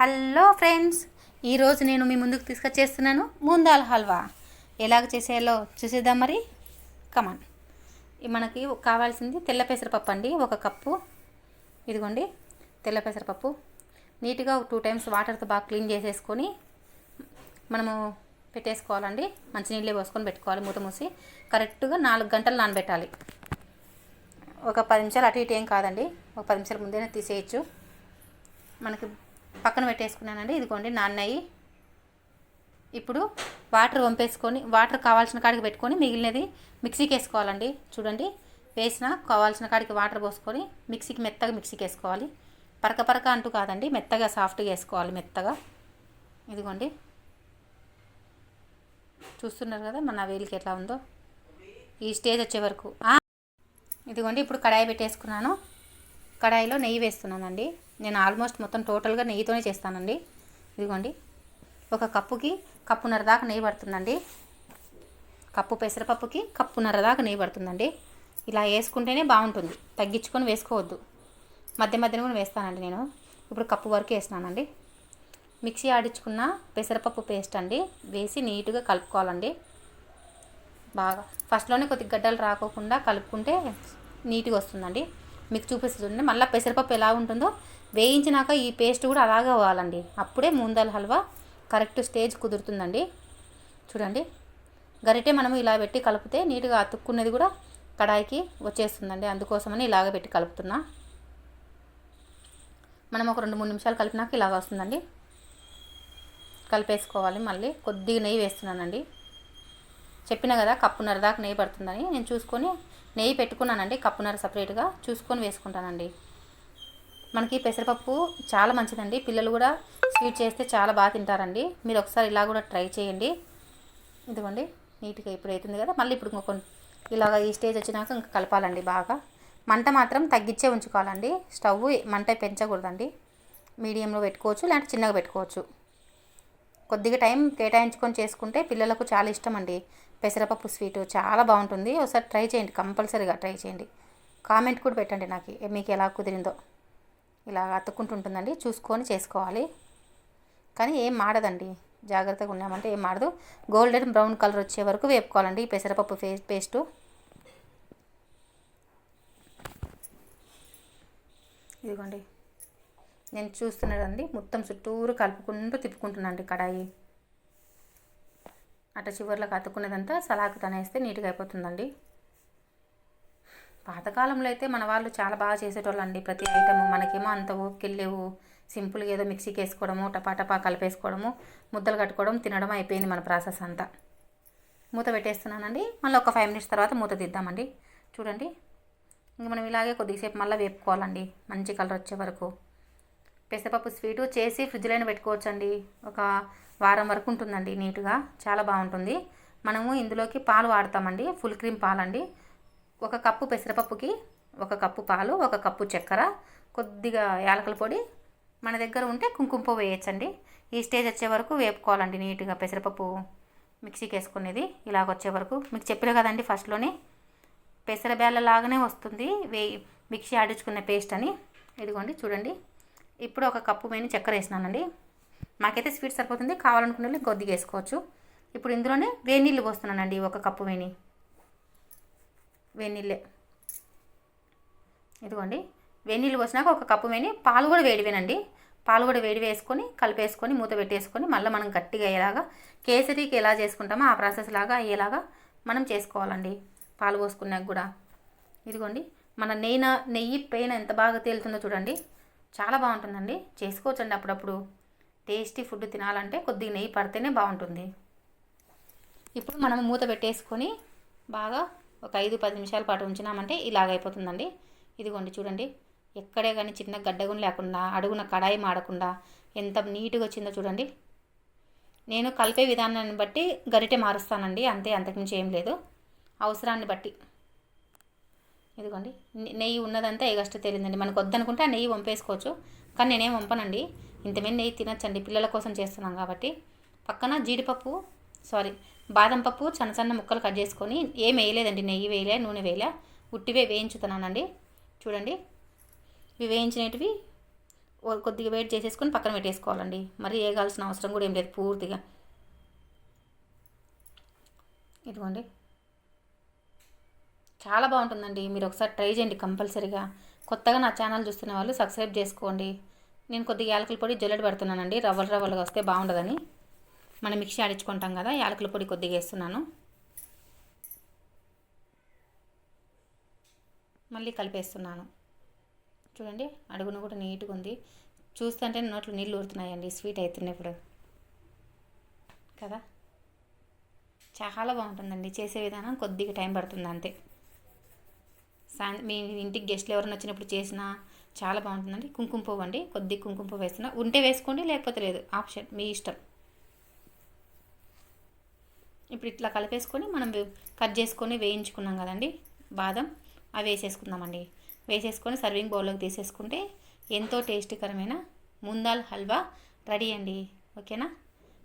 Hello friends ఈరోజు నేను మీ ముందుకు తీసుకొచ్చేస్తున్నాను ముందాల హల్వా. ఎలాగ చేసేయాలో చూసేద్దాం మరి? కమాన్ మనకి కావాల్సింది తెల్ల పెసరపప్పు అండి ఒక కప్పు. ఇదిగోండి తెల్ల పెసరపప్పు. నీట్గా టూ టైమ్స్ వాటర్తో బాగా క్లీన్ చేసేసుకొని మనము పెట్టేసుకోవాలండి. మంచినీళ్ళే పోసుకొని పెట్టుకోవాలి మూత మూసి. కరెక్ట్గా నాలుగు గంటలు నానబెట్టాలి. ఒక పది నిమిషాలు అటు ఇటు ఏం కాదండి. ఒక పది నిమిషాల ముందే తీసేయచ్చు. మనకి పక్కన పెట్టేసుకున్నానండి. ఇదిగోండి నాన్నయ్యి ఇప్పుడు వాటర్ వంపేసుకొని వాటర్ కావాల్సిన కాడికి పెట్టుకొని మిగిలినది మిక్సీకి వేసుకోవాలండి. చూడండి వేసిన కావాల్సిన కాడికి వాటర్ పోసుకొని మిక్సీకి మెత్తగా మిక్సీకి వేసుకోవాలి. పరక పరక అంటూ కాదండి మెత్తగా సాఫ్ట్గా వేసుకోవాలి మెత్తగా. ఇదిగోండి. చూస్తున్నారు కదా మన వేలికి ఎట్లా ఉందో? ఈ స్టేజ్ వచ్చే వరకు. ఇదిగోండి ఇప్పుడు కడాయి పెట్టేసుకున్నాను. కడాయిలో నెయ్యి వేస్తున్నానండి. నేను ఆల్మోస్ట్ మొత్తం టోటల్గా నెయ్యితోనే చేస్తానండి. ఇదిగోండి. ఒక కప్పుకి కప్పున్నర దాకా నెయ్యి పడుతుందండి. కప్పు పెసరపప్పుకి కప్పున్నర దాకా నెయ్యి పడుతుందండి. ఇలా వేసుకుంటేనే బాగుంటుంది. తగ్గించుకొని వేసుకోవద్దు. మధ్య మధ్యన కూడా వేస్తానండి నేను. ఇప్పుడు కప్పు వరకు వేసినానండి మిక్సీ ఆడించుకున్న పెసరపప్పు పేస్ట్ అండి. వేసి నీట్గా కలుపుకోవాలండి. బాగా. ఫస్ట్లోనే కొద్దిగా గడ్డలు రాకోకుండా కలుపుకుంటే నీట్గా వస్తుందండి. మీకు చూపిస్తుంది మళ్ళీ పెసరపప్పు ఎలా ఉంటుందో వేయించినాక ఈ పేస్ట్ కూడా అలాగే అవ్వాలండి. అప్పుడే మూందాల హల్వా కరెక్ట్ స్టేజ్ కుదురుతుందండి. చూడండి. గరిటె మనం ఇలా పెట్టి కలిపితే నీట్గా అతుక్కున్నది కూడా కడాయికి వచ్చేస్తుందండి. అందుకోసమని ఇలాగ పెట్టి కలుపుతున్నా. మనం ఒక రెండు మూడు నిమిషాలు కలిపినాక ఇలాగ వస్తుందండి. కలిపేసుకోవాలి. మళ్ళీ కొద్దిగా నెయ్యి వేస్తున్నానండి. చెప్పిన కదా కప్పున్నర దాకా నెయ్యి పడుతుందని నేను చూసుకొని నెయ్యి పెట్టుకున్నానండి కప్పున్నర సపరేట్గా చూసుకొని వేసుకుంటానండి. మనకి పెసరపప్పు చాలా మంచిదండి. పిల్లలు కూడా స్వీట్ చేస్తే చాలా బాగా తింటారండి. మీరు ఒకసారి ఇలా కూడా ట్రై చేయండి. ఇదిగోండి నీట్గా ఇప్పుడు అవుతుంది కదా. మళ్ళీ ఇప్పుడు ఇంకొక ఇలాగ ఈ స్టేజ్ వచ్చినాక ఇంకా కలపాలండి బాగా. మంట మాత్రం తగ్గించే ఉంచుకోవాలండి. స్టవ్ మంట పెంచకూడదండి. మీడియంలో పెట్టుకోవచ్చు లేదంటే చిన్నగా పెట్టుకోవచ్చు. కొద్దిగా టైం కేటాయించుకొని చేసుకుంటే పిల్లలకు చాలా ఇష్టం అండి పెసరపప్పు స్వీట్ చాలా బాగుంటుంది. ఒకసారి ట్రై చేయండి కంపల్సరీగా ట్రై చేయండి. కామెంట్ కూడా పెట్టండి నాకు మీకు ఎలా కుదిరిందో. ఇలా అతుక్కుంటుంటుందండి చూసుకొని చేసుకోవాలి. కానీ ఏం మాడదండి జాగ్రత్తగా ఉన్నామంటే ఏం మాడదు. గోల్డెన్ బ్రౌన్ కలర్ వచ్చే వరకు వేపుకోవాలండి ఈ పెసరపప్పు ఫే పేస్టు. ఇదిగోండి. నేను చూస్తున్నానండి మొత్తం చుట్టూరు కలుపుకుంటూ తిప్పుకుంటున్నానండి కడాయి. అట్ట చివరిలోకి అతుక్కున్నదంతా సలాకు తనేస్తే నీట్గా అయిపోతుందండి. పాతకాలంలో అయితే మన వాళ్ళు చాలా బాగా చేసేటోళ్ళు అండి ప్రతి ఐటమ్. మనకేమో అంత ఓపిక లేవు. సింపుల్గా ఏదో మిక్సీకి వేసుకోవడము టపాటపా కలిపేసుకోవడము ముద్దలు కట్టుకోవడం తినడం అయిపోయింది మన ప్రాసెస్ అంతా. మూత పెట్టేస్తున్నానండి. మళ్ళీ ఒక ఫైవ్ మినిట్స్ తర్వాత మూత తీద్దామండి చూడండి. ఇంక మనం ఇలాగే కొద్దిసేపు మళ్ళీ వేపుకోవాలండి. మంచి కలర్ వచ్చే వరకు. పెసరపప్పు స్వీటు చేసి ఫ్రిడ్జ్లోనే పెట్టుకోవచ్చండి. ఒక వారం వరకు ఉంటుందండి నీట్గా. చాలా బాగుంటుంది. మనము ఇందులోకి పాలు వాడతామండి. Full cream పాలండి. ఒక కప్పు పెసరపప్పుకి ఒక కప్పు పాలు ఒక కప్పు చక్కెర కొద్దిగా యాలకల పొడి మన దగ్గర ఉంటే కుంకుమ పువ్వు వేయచ్చండి. ఈ స్టేజ్ వచ్చే వరకు వేపుకోవాలండి నీట్గా పెసరపప్పు మిక్సీకి వేసుకునేది. ఇలాగ వచ్చే వరకు. మీకు చెప్పిన కదండి ఫస్ట్లోనే. పెసరబేళ్ళ లాగానే వస్తుంది. వే మిక్సీ ఆడించుకున్న పేస్ట్ అని. ఇదిగోండి చూడండి. ఇప్పుడు ఒక కప్పు మేని చక్కెర వేసినానండి. మాకైతే స్వీట్ సరిపోతుంది. కావాలనుకునే కొద్దిగా వేసుకోవచ్చు ఇప్పుడు ఇందులోనే వేనీళ్ళు పోస్తున్నానండి ఒక కప్పు వేని వేడి నీళ్ళే ఇదిగోండి. వేనీళ్ళు నీళ్ళు పోసినాక ఒక కప్పు వేని పాలు కూడా వేడివేనండి. పాలు కూడా వేడి వేసుకొని కలిపేసుకొని మూత పెట్టేసుకొని మళ్ళీ మనం గట్టిగా అయ్యేలాగా కేసరికి ఎలా చేసుకుంటామో ఆ ప్రాసెస్ లాగా అయ్యేలాగా మనం చేసుకోవాలండి. పాలు పోసుకున్నాక కూడా. ఇదిగోండి. మన నెయ్యి నెయ్యి పెయిన్ ఎంత బాగా తేలుతుందో చూడండి. చాలా బాగుంటుందండి. చేసుకోవచ్చండి అప్పుడప్పుడు. టేస్టీ ఫుడ్ తినాలంటే కొద్దిగా నెయ్యి పడితేనే బాగుంటుంది. ఇప్పుడు మనం మూత పెట్టేసుకొని బాగా ఒక ఐదు పది నిమిషాల పాటు ఉంచినామంటే ఇలాగ అయిపోతుందండి. ఇదిగోండి చూడండి. ఎక్కడే కానీ చిన్న గడ్డగుని లేకుండా అడుగున కడాయి మాడకుండా ఎంత నీట్గా వచ్చిందో చూడండి. నేను కలిపే విధానాన్ని బట్టి గరిటె మారుస్తానండి. అంతే అంతకుమించి ఏం లేదు. అవసరాన్ని బట్టి. ఇదిగోండి. నెయ్యి ఉన్నదంతా ఎగస్ట్ తేలిందండి మనకు వద్దనుకుంటే ఆ నెయ్యి వంపేసుకోవచ్చు. కానీ నేనేం వంపనండి. ఇంతమంది నెయ్యి తినచ్చండి. పిల్లల కోసం చేస్తున్నాం కాబట్టి. పక్కన జీడిపప్పు సారీ బాదం పప్పు చిన్న చిన్న ముక్కలు కట్ చేసుకొని ఏం వేయలేదండి. నెయ్యి వేయలే నూనె వేయలే. ఉట్టివే వేయించుతున్నానండి. చూడండి. ఇవి వేయించినవి కొద్దిగా వెయిట్ చేసేసుకొని పక్కన పెట్టేసుకోవాలండి. మరి వేయగాల్సిన అవసరం కూడా ఏం లేదు పూర్తిగా. ఇదిగోండి. చాలా బాగుంటుందండి. మీరు ఒకసారి ట్రై చేయండి కంపల్సరీగా. కొత్తగా నా ఛానల్ చూస్తున్న వాళ్ళు సబ్స్క్రైబ్ చేసుకోండి. నేను కొద్దిగా యాలకుల పొడి జల్లెడ పెడుతున్నానండి. రవ్వలు రవ్వలుగా వస్తే బాగుండదని. మనం మిక్సీ ఆడించుకుంటాం కదా యాలకుల పొడి కొద్దిగా వేస్తున్నాను. మళ్ళీ కలిపేస్తున్నాను. చూడండి అడుగున కూడా నీట్గా ఉంది. చూస్తుంటే నోట్లో నీళ్ళు ఊరుతున్నాయండి స్వీట్ అవుతున్నాయి ఇప్పుడు. కదా? చాలా బాగుంటుందండి. చేసే విధానం కొద్దిగా టైం పడుతుంది అంతే. సాయం మీ ఇంటికి గెస్ట్లు ఎవరైనా వచ్చినప్పుడు చేసినా చాలా బాగుంటుందండి. కుంకుమ పువ్వు అండి. కొద్దిగా కుంకుమ పువ్వు వేస్తున్నా. ఉంటే వేసుకోండి లేకపోతే లేదు. ఆప్షన్ మీ ఇష్టం. ఇప్పుడు ఇట్లా కలిపేసుకొని మనం కట్ చేసుకొని వేయించుకున్నాం కదండి బాదం. అవి వేసేసుకుందామండి. వేసేసుకొని సర్వింగ్ బౌల్లోకి తీసేసుకుంటే ఎంతో టేస్టీకరమైన ముందాల్ హల్వా రెడీ అండి. ఓకేనా?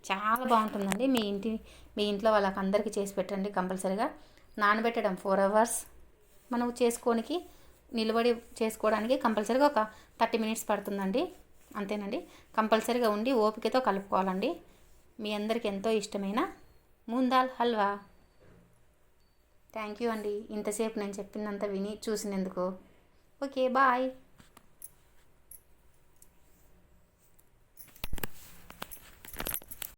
చాలా బాగుంటుందండి. మీ ఇంటి మీ ఇంట్లో వాళ్ళకి అందరికీ చేసి పెట్టండి కంపల్సరీగా. నానబెట్టడం ఫోర్ అవర్స్. మనం చేసుకోనికి నిలబడి చేసుకోవడానికి కంపల్సరీగా ఒక థర్టీ మినిట్స్ పడుతుందండి. అంతేనండి. కంపల్సరీగా ఉండి ఓపికతో కలుపుకోవాలండి. మీ అందరికీ ఎంతో ఇష్టమైన మూందాల్ హల్వా. థ్యాంక్ యూ అండి. ఇంతసేపు నేను చెప్పినంత విని చూసినందుకు. Okay bye.